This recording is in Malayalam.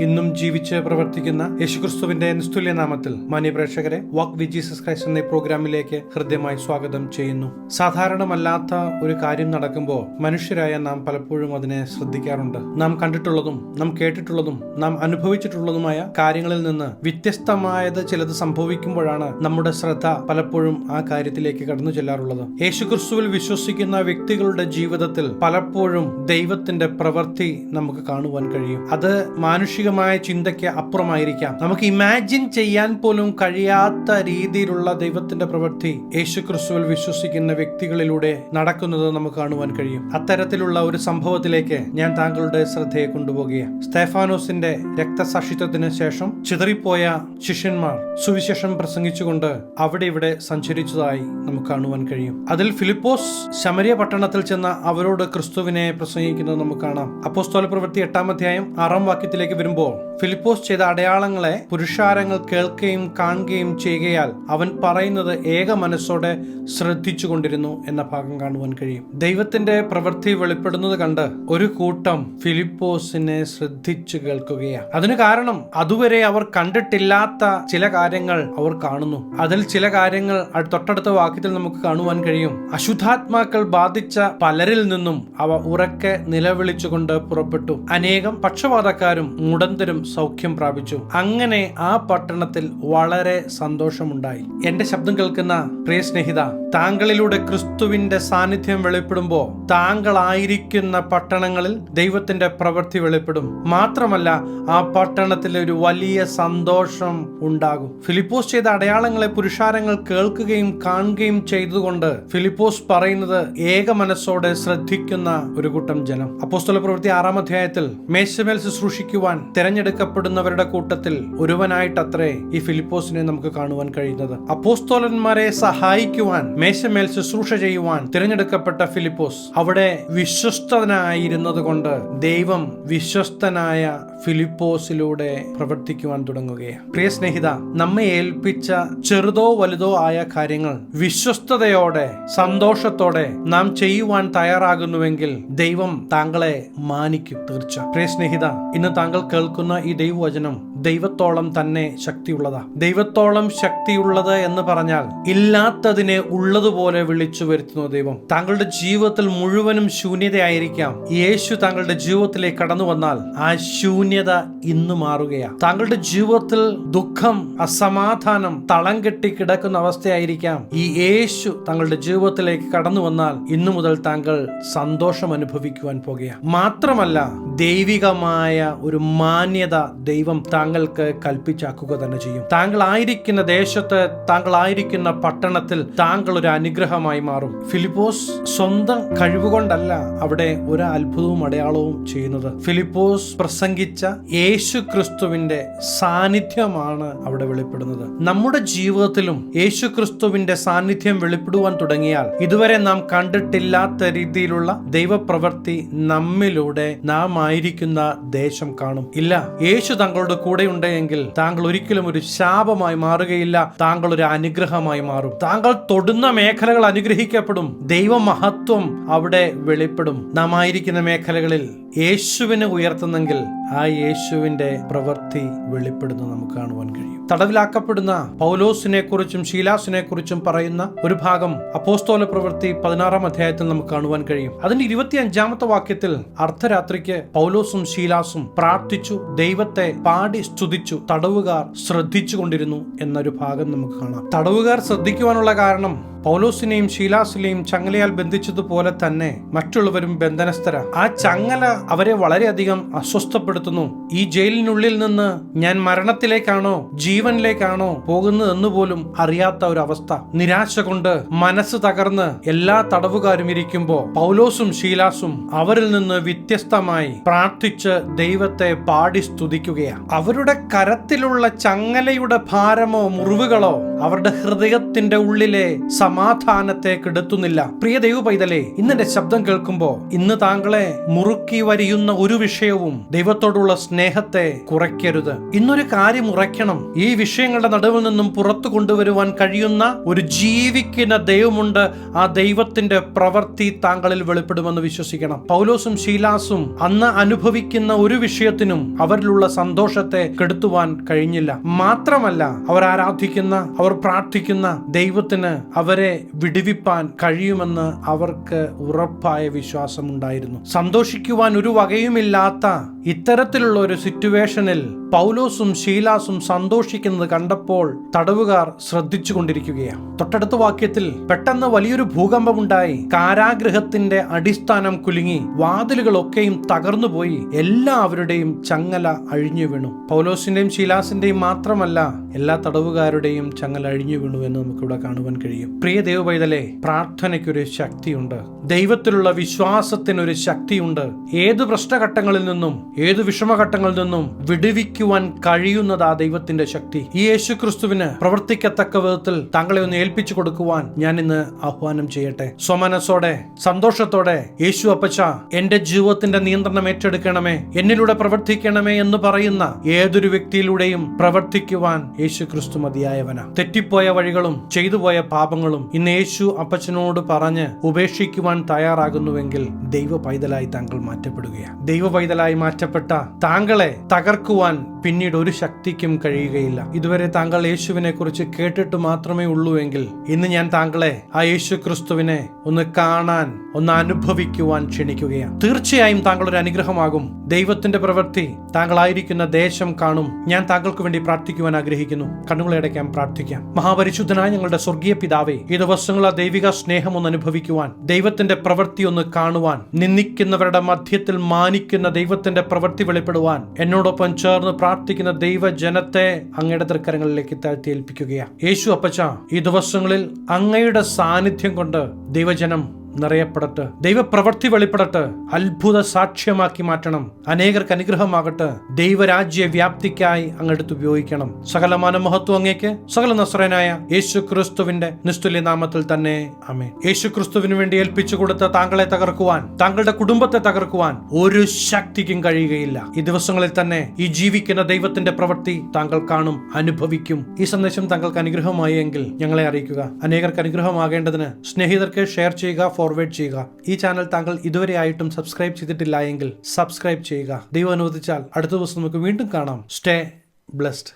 ഇന്നും ജീവിച്ച് പ്രവർത്തിക്കുന്ന യേശുക്രിസ്തുവിന്റെ നിസ്തുല്യ നാമത്തിൽ മാന്യ പ്രേക്ഷകരെ വാക്ക് വി ജീസസ് ക്രൈസ്റ്റ് എന്ന പ്രോഗ്രാമിലേക്ക് ഹൃദ്യമായി സ്വാഗതം ചെയ്യുന്നു. സാധാരണമല്ലാത്ത ഒരു കാര്യം നടക്കുമ്പോൾ മനുഷ്യരായ നാം പലപ്പോഴും അതിനെ ശ്രദ്ധിക്കാറുണ്ട്. നാം കണ്ടിട്ടുള്ളതും നാം കേട്ടിട്ടുള്ളതും നാം അനുഭവിച്ചിട്ടുള്ളതുമായ കാര്യങ്ങളിൽ നിന്ന് വ്യത്യസ്തമായത് ചിലത് സംഭവിക്കുമ്പോഴാണ് നമ്മുടെ ശ്രദ്ധ പലപ്പോഴും ആ കാര്യത്തിലേക്ക് കടന്നു ചെല്ലാറുള്ളത്. യേശുക്രിസ്തുവിൽ വിശ്വസിക്കുന്ന വ്യക്തികളുടെ ജീവിതത്തിൽ പലപ്പോഴും ദൈവത്തിന്റെ പ്രവൃത്തി നമുക്ക് കാണുവാൻ കഴിയും. അത് മാനുഷികമായ ചിന്തയ്ക്ക് അപ്പുറമായിരിക്കാം. നമുക്ക് ഇമാജിൻ ചെയ്യാൻ പോലും കഴിയാത്ത രീതിയിലുള്ള ദൈവത്തിന്റെ പ്രവൃത്തി യേശു ക്രിസ്തുവിൽ വിശ്വസിക്കുന്ന വ്യക്തികളിലൂടെ നടക്കുന്നത് നമുക്ക് കാണുവാൻ കഴിയും. അത്തരത്തിലുള്ള ഒരു സംഭവത്തിലേക്ക് ഞാൻ താങ്കളുടെ ശ്രദ്ധയെ കൊണ്ടുപോകുകയാണ്. സ്റ്റെഫാനോസിന്റെ രക്തസാക്ഷിത്വത്തിന് ശേഷം ചിതറിപ്പോയ ശിഷ്യന്മാർ സുവിശേഷം പ്രസംഗിച്ചുകൊണ്ട് അവിടെ ഇവിടെ സഞ്ചരിച്ചതായി നമുക്ക് കാണുവാൻ കഴിയും. അതിൽ ഫിലിപ്പോസ് ശമരിയ പട്ടണത്തിൽ ചെന്ന അവരോട് ക്രിസ്തുവിനെ പ്രസംഗിക്കുന്നത് നമുക്ക് കാണാം. അപ്പോസ്തോല പ്രവൃത്തി എട്ടാം അധ്യായം ആറാം വാക്യത്തിലേക്ക് വരുമ്പോൾ ഫിലിപ്പോസ് ചെയ്ത അടയാളങ്ങളെ പുരുഷാരങ്ങൾ കേൾക്കുകയും കാണുകയും ചെയ്യുകയാൽ അവൻ പറയുന്നത് ഏക മനസ്സോടെ ശ്രദ്ധിച്ചു കൊണ്ടിരുന്നു എന്ന ഭാഗം കാണുവാൻ കഴിയും. ദൈവത്തിന്റെ പ്രവൃത്തി വെളിപ്പെടുന്നത് കണ്ട് ഒരു കൂട്ടം ഫിലിപ്പോസിനെ ശ്രദ്ധിച്ചു കേൾക്കുകയാണ്. അതിന് കാരണം അതുവരെ അവർ കണ്ടിട്ടില്ലാത്ത ചില കാര്യങ്ങൾ അവർ കാണുന്നു. അതിൽ ചില കാര്യങ്ങൾ തൊട്ടടുത്ത വാക്യത്തിൽ നമുക്ക് കാണുവാൻ കഴിയും. അശുദ്ധാത്മാക്കൾ ബാധിച്ച പലരിൽ നിന്നും അവ ഉറക്കെ നിലവിളിച്ചുകൊണ്ട് പുറപ്പെട്ടു. അനേകം പക്ഷപാതക്കാരും മുടന്തരും സൗഖ്യം പ്രാപിച്ചു. അങ്ങനെ ആ പട്ടണത്തിൽ വളരെ സന്തോഷമുണ്ടായി. എന്റെ ശബ്ദം കേൾക്കുന്ന പ്രിയ സ്നേഹിത താങ്കളിലൂടെ ക്രിസ്തുവിന്റെ സാന്നിധ്യം വെളിപ്പെടുമ്പോൾ താങ്കളായിരിക്കുന്ന പട്ടണങ്ങളിൽ ദൈവത്തിന്റെ പ്രവൃത്തി വെളിപ്പെടും. മാത്രമല്ല ആ പട്ടണത്തിൽ ഒരു വലിയ സന്തോഷം ഉണ്ടാകും. ഫിലിപ്പോസ് ചെയ്ത അടയാളങ്ങളെ പുരുഷാരങ്ങൾ കേൾക്കുകയും കാണുകയും ചെയ്തുകൊണ്ട് ഫിലിപ്പോസ് പറയുന്നത് ഏക മനസ്സോടെ ശ്രദ്ധിക്കുന്ന ഒരു കൂട്ടം ജനം. അപ്പോസ്തല പ്രവൃത്തി ആറാം അധ്യായത്തിൽ മേശമേൽ ശുശ്രൂഷിക്കുവാൻ തിരഞ്ഞെടുക്കപ്പെടുന്നവരുടെ കൂട്ടത്തിൽ ഒരുവനായിട്ടത്രേ ഈ ഫിലിപ്പോസിനെ നമുക്ക് കാണുവാൻ കഴിയുന്നത്. അപ്പോസ്തോലന്മാരെ സഹായിക്കുവാൻ മേശമേൽ ശുശ്രൂഷ ചെയ്യുവാൻ തിരഞ്ഞെടുക്കപ്പെട്ട ഫിലിപ്പോസ് അവിടെ വിശ്വസ്തനായിരുന്നത് കൊണ്ട് ദൈവം വിശ്വസ്തനായ ഫിലിപ്പോസിലൂടെ പ്രവർത്തിക്കുവാൻ തുടങ്ങുകയാണ്. പ്രിയ സ്നേഹിത നമ്മെ ഏൽപ്പിച്ച ചെറുതോ വലുതോ ആയ കാര്യങ്ങൾ വിശ്വസ്തയോടെ സന്തോഷത്തോടെ നാം ചെയ്യുവാൻ തയ്യാറാകുന്നുവെങ്കിൽ ദൈവം താങ്കളെ മാനിക്കും തീർച്ച പ്രിയ സ്നേഹിത ഇന്ന് താങ്കൾ കേൾക്കുന്ന ഈ ദൈവവചനം ദൈവത്തോളം തന്നെ ശക്തിയുള്ളതാ. ദൈവത്തോളം ശക്തിയുള്ളത് എന്ന് പറഞ്ഞാൽ ഇല്ലാത്തതിനെ ഉള്ളതുപോലെ വിളിച്ചു വരുത്തുന്നു ദൈവം. താങ്കളുടെ ജീവിതത്തിൽ മുഴുവനും ശൂന്യതയായിരിക്കാം. യേശു താങ്കളുടെ ജീവിതത്തിലേക്ക് കടന്നു വന്നാൽ ആ ശൂന്യത ഇന്നു മാറുകയാണ് താങ്കളുടെ ജീവിതത്തിൽ ദുഃഖം അസമാധാനം തളം കെട്ടി കിടക്കുന്ന അവസ്ഥയായിരിക്കാം. ഈ യേശു താങ്കളുടെ ജീവിതത്തിലേക്ക് കടന്നു വന്നാൽ ഇന്നു മുതൽ താങ്കൾ സന്തോഷം അനുഭവിക്കുവാൻ പോകുകയാണ് മാത്രമല്ല ദൈവികമായ ഒരു മാന്യത ദൈവം താങ്കൾക്ക് കൽപ്പിച്ചാക്കുക തന്നെ ചെയ്യും. താങ്കൾ ആയിരിക്കുന്ന ദേശത്ത് താങ്കൾ ആയിരിക്കുന്ന പട്ടണത്തിൽ താങ്കൾ ഒരു അനുഗ്രഹമായി മാറും. ഫിലിപ്പോസ് സ്വന്തം കഴിവുകൊണ്ടല്ല അവിടെ ഒരു അത്ഭുതവും അടയാളവും ചെയ്യുന്നത്. ഫിലിപ്പോസ് പ്രസംഗിച്ച യേശു ക്രിസ്തുവിന്റെ സാന്നിധ്യമാണ് അവിടെ വെളിപ്പെടുന്നത്. നമ്മുടെ ജീവിതത്തിലും യേശു ക്രിസ്തുവിന്റെ സാന്നിധ്യം വെളിപ്പെടുവാൻ തുടങ്ങിയാൽ ഇതുവരെ നാം കണ്ടിട്ടില്ലാത്ത രീതിയിലുള്ള ദൈവപ്രവൃത്തി നമ്മിലൂടെ നാം ആയിരിക്കുന്ന ദേശം കാണും. ഇല്ല യേശു തങ്ങളുടെ കൂടെ ഉണ്ടെങ്കിൽ താങ്കൾ ഒരിക്കലും ഒരു ശാപമായി മാറുകയില്ല. താങ്കൾ ഒരു അനുഗ്രഹമായി മാറും. താങ്കൾ തൊടുന്ന മേഖലകൾ അനുഗ്രഹിക്കപ്പെടും. ദൈവമഹത്വം അവിടെ വെളിപ്പെടും. നാം ആയിരിക്കുന്ന മേഖലകളിൽ യേശുവിനെ ഉയർത്തുന്നെങ്കിൽ ആ യേശുവിന്റെ പ്രവൃത്തി വെളിപ്പെടുന്നു നമുക്ക് കാണുവാൻ കഴിയും. തടവിലാക്കപ്പെടുന്ന പൗലോസിനെ കുറിച്ചും ശീലാസിനെ കുറിച്ചും പറയുന്ന ഒരു ഭാഗം അപ്പോസ്തോല പ്രവൃത്തി പതിനാറാം അധ്യായത്തിൽ നമുക്ക് കാണുവാൻ കഴിയും. അതിന്റെ ഇരുപത്തി അഞ്ചാമത്തെ വാക്യത്തിൽ അർദ്ധരാത്രിക്ക് പൗലോസും ശീലാസും പ്രാർത്ഥിച്ചു ദൈവത്തെ പാടി സ്തുതിച്ചു തടവുകാർ ശ്രദ്ധിച്ചു കൊണ്ടിരുന്നു എന്നൊരു ഭാഗം നമുക്ക് കാണാം. തടവുകാർ ശ്രദ്ധിക്കുവാനുള്ള കാരണം പൗലോസിനെയും ഷീലാസിനെയും ചങ്ങലയാൽ ബന്ധിച്ചതുപോലെ തന്നെ മറ്റുള്ളവരും ബന്ധനസ്ഥര. ആ ചങ്ങല അവരെ വളരെയധികം അസ്വസ്ഥപ്പെടുത്തുന്നു. ഈ ജയിലിനുള്ളിൽ നിന്ന് ഞാൻ മരണത്തിലേക്കാണോ ജീവനിലേക്കാണോ പോകുന്നതെന്ന് പോലും അറിയാത്ത ഒരു അവസ്ഥ നിരാശ കൊണ്ട് മനസ്സ് തകർന്ന് എല്ലാ തടവുകാരും ഇരിക്കുമ്പോൾ പൗലോസും ഷീലാസും അവരിൽ നിന്ന് വ്യത്യസ്തമായി പ്രാർത്ഥിച്ച് ദൈവത്തെ പാടി സ്തുതിക്കുകയാണ് അവരുടെ കരത്തിലുള്ള ചങ്ങലയുടെ ഭാരമോ മുറിവുകളോ അവരുടെ ഹൃദയത്തിന്റെ ഉള്ളിലെ സമാധാനത്തെ കെടുത്തുന്നില്ല. പ്രിയ ദൈവ പൈതലേ ഇന്നെന്റെ ശബ്ദം കേൾക്കുമ്പോ ഇന്ന് താങ്കളെ മുറുക്കി വരിയുന്ന ഒരു വിഷയവും ദൈവത്തോടുള്ള സ്നേഹത്തെ കുറയ്ക്കരുത്. ഇന്നൊരു കാര്യം ഉറയ്ക്കണം. ഈ വിഷയങ്ങളുടെ നടുവിൽ നിന്നും പുറത്തു കൊണ്ടുവരുവാൻ കഴിയുന്ന ഒരു ജീവിക്കുന്ന ദൈവമുണ്ട്. ആ ദൈവത്തിന്റെ പ്രവൃത്തി താങ്കളിൽ വെളിപ്പെടുമെന്ന് വിശ്വസിക്കണം. പൗലോസും ശീലാസും അന്ന് അനുഭവിക്കുന്ന ഒരു വിഷയത്തിനും അവരിലുള്ള സന്തോഷത്തെ കെടുത്തുവാൻ കഴിഞ്ഞില്ല. മാത്രമല്ല അവർ ആരാധിക്കുന്ന അവർ പ്രാർത്ഥിക്കുന്ന ദൈവത്തിന് അവരെ വിടുവിപ്പാൻ കഴിയുമെന്ന് അവർക്ക് ഉറപ്പായ വിശ്വാസമുണ്ടായിരുന്നു. സന്തോഷിക്കുവാൻ ഒരു വകയുമില്ലാത്ത ഇത്തരത്തിലുള്ള ഒരു സിറ്റുവേഷനിൽ പൗലോസും ശീലാസും സന്തോഷിക്കുന്നത് കണ്ടപ്പോൾ തടവുകാർ ശ്രദ്ധിച്ചു കൊണ്ടിരിക്കുകയാണ് തൊട്ടടുത്ത വാക്യത്തിൽ പെട്ടെന്ന് വലിയൊരു ഭൂകമ്പമുണ്ടായി. കാരാഗ്രഹത്തിന്റെ അടിസ്ഥാനം കുലുങ്ങി വാതിലുകളൊക്കെയും തകർന്നുപോയി. എല്ലാവരുടെയും ചങ്ങല അഴിഞ്ഞു വീണു. പൗലോസിന്റെയും ശീലാസിന്റെയും മാത്രമല്ല എല്ലാ തടവുകാരുടെയും ചങ്ങല അഴിഞ്ഞു വീണു എന്ന് നമുക്കിവിടെ കാണുവാൻ കഴിയും. പ്രിയ ദൈവപൈതലെ പ്രാർത്ഥനയ്ക്കൊരു ശക്തിയുണ്ട്. ദൈവത്തിലുള്ള വിശ്വാസത്തിനൊരു ശക്തിയുണ്ട്. ഏത് പ്രശ്നഘട്ടങ്ങളിൽ നിന്നും ഏത് വിഷമഘട്ടങ്ങളിൽ നിന്നും വിടുവിക്കുവാൻ കഴിയുന്നത് ആ ദൈവത്തിന്റെ ശക്തി. ഈ യേശു ക്രിസ്തുവിന് പ്രവർത്തിക്കത്തക്ക വിധത്തിൽ താങ്കളെ ഒന്ന് ഏൽപ്പിച്ചു കൊടുക്കുവാൻ ഞാൻ ഇന്ന് ആഹ്വാനം ചെയ്യട്ടെ. സ്വമനസ്സോടെ സന്തോഷത്തോടെ യേശു അപ്പച്ച എന്റെ ജീവിതത്തിന്റെ നിയന്ത്രണം ഏറ്റെടുക്കണമേ എന്നിലൂടെ പ്രവർത്തിക്കണമേ എന്ന് പറയുന്ന ഏതൊരു വ്യക്തിയിലൂടെയും പ്രവർത്തിക്കുവാൻ യേശു ക്രിസ്തു മതിയായവന. തെറ്റിപ്പോയ വഴികളും ചെയ്തുപോയ പാപങ്ങളും ഇന്ന് യേശു അപ്പച്ചനോട് പറഞ്ഞ് ഉപേക്ഷിക്കുവാൻ തയ്യാറാകുന്നുവെങ്കിൽ ദൈവ പൈതലായി താങ്കൾ മാറ്റപ്പെടുകയാണ് ദൈവ പൈതലായി മാറ്റപ്പെട്ട താങ്കളെ തകർക്കുവാൻ പിന്നീട് ഒരു ശക്തിക്കും കഴിയുകയില്ല. ഇതുവരെ താങ്കൾ യേശുവിനെ കുറിച്ച് കേട്ടിട്ട് മാത്രമേ ഉള്ളൂ എങ്കിൽ ഇന്ന് ഞാൻ താങ്കളെ ആ യേശു ക്രിസ്തുവിനെ ഒന്ന് കാണാൻ ഒന്ന് അനുഭവിക്കുവാൻ ക്ഷണിക്കുകയാണ്. തീർച്ചയായും താങ്കൾ ഒരു അനുഗ്രഹമാകും. ദൈവത്തിന്റെ പ്രവൃത്തി താങ്കളായിരിക്കുന്ന ദേശം കാണും. ഞാൻ താങ്കൾക്ക് വേണ്ടി പ്രാർത്ഥിക്കുവാൻ ആഗ്രഹിക്കുന്നു. കണ്ണുകളടയ്ക്കാൻ പ്രാർത്ഥിക്കാം. മഹാപരിശുദ്ധനായ ഞങ്ങളുടെ സ്വർഗീയ പിതാവേ ഈ ദിവസങ്ങൾ ആ ദൈവിക സ്നേഹം ഒന്ന് അനുഭവിക്കുവാൻ ദൈവത്തിന്റെ പ്രവൃത്തി ഒന്ന് കാണുവാൻ നിന്ദിക്കുന്നവരുടെ മധ്യത്തിൽ മാനിക്കുന്ന ദൈവത്തിന്റെ വെളിപ്പെടുവാൻ എന്നോടൊപ്പം ചേർന്ന് പ്രാർത്ഥിക്കുന്ന ദൈവജനത്തെ അങ്ങയുടെ തൃക്കരങ്ങളിലേക്ക് താഴ്ത്തി ഏൽപ്പിക്കുകയാണ് യേശു അപ്പച്ച ഈ ദിവസങ്ങളിൽ അങ്ങയുടെ സാന്നിധ്യം കൊണ്ട് ദൈവജനം നിറയപ്പെടട്ടെ. ദൈവപ്രവൃത്തി വെളിപ്പെടട്ടെ. അത്ഭുത സാക്ഷ്യമാക്കി മാറ്റണം. അനേകർക്ക് അനുഗ്രഹമാകട്ടെ. ദൈവരാജ്യ വ്യാപ്തിക്കായി അങ്ങെടുത്ത് ഉപയോഗിക്കണം. സകല മഹത്വം അങ്ങേക്ക് സകല നസ്രനായ യേശു ക്രിസ്തുവിന്റെ നിസ്തുല്യ നാമത്തിൽ തന്നെ. അമേ യേശു ക്രിസ്തുവിന് വേണ്ടി ഏൽപ്പിച്ചു കൊടുത്ത താങ്കളെ തകർക്കുവാൻ താങ്കളുടെ കുടുംബത്തെ തകർക്കുവാൻ ഒരു ശക്തിക്കും കഴിയുകയില്ല. ഈ ദിവസങ്ങളിൽ തന്നെ ഈ ജീവിക്കുന്ന ദൈവത്തിന്റെ പ്രവൃത്തി താങ്കൾ കാണും അനുഭവിക്കും. ഈ സന്ദേശം താങ്കൾക്ക് അനുഗ്രഹമായി എങ്കിൽ ഞങ്ങളെ അറിയിക്കുക. അനേകർക്ക് അനുഗ്രഹമാകേണ്ടതിന് സ്നേഹിതർക്ക് ഷെയർ ചെയ്യുക ഫോർവേഡ് ചെയ്യുക. ഈ ചാനൽ താങ്കൾ ഇതുവരെ ആയിട്ടും സബ്സ്ക്രൈബ് ചെയ്തിട്ടില്ല എങ്കിൽ സബ്സ്ക്രൈബ് ചെയ്യുക. ദൈവം അനുവദിച്ചാൽ അടുത്ത ദിവസം നമുക്ക് വീണ്ടും കാണാം. Stay blessed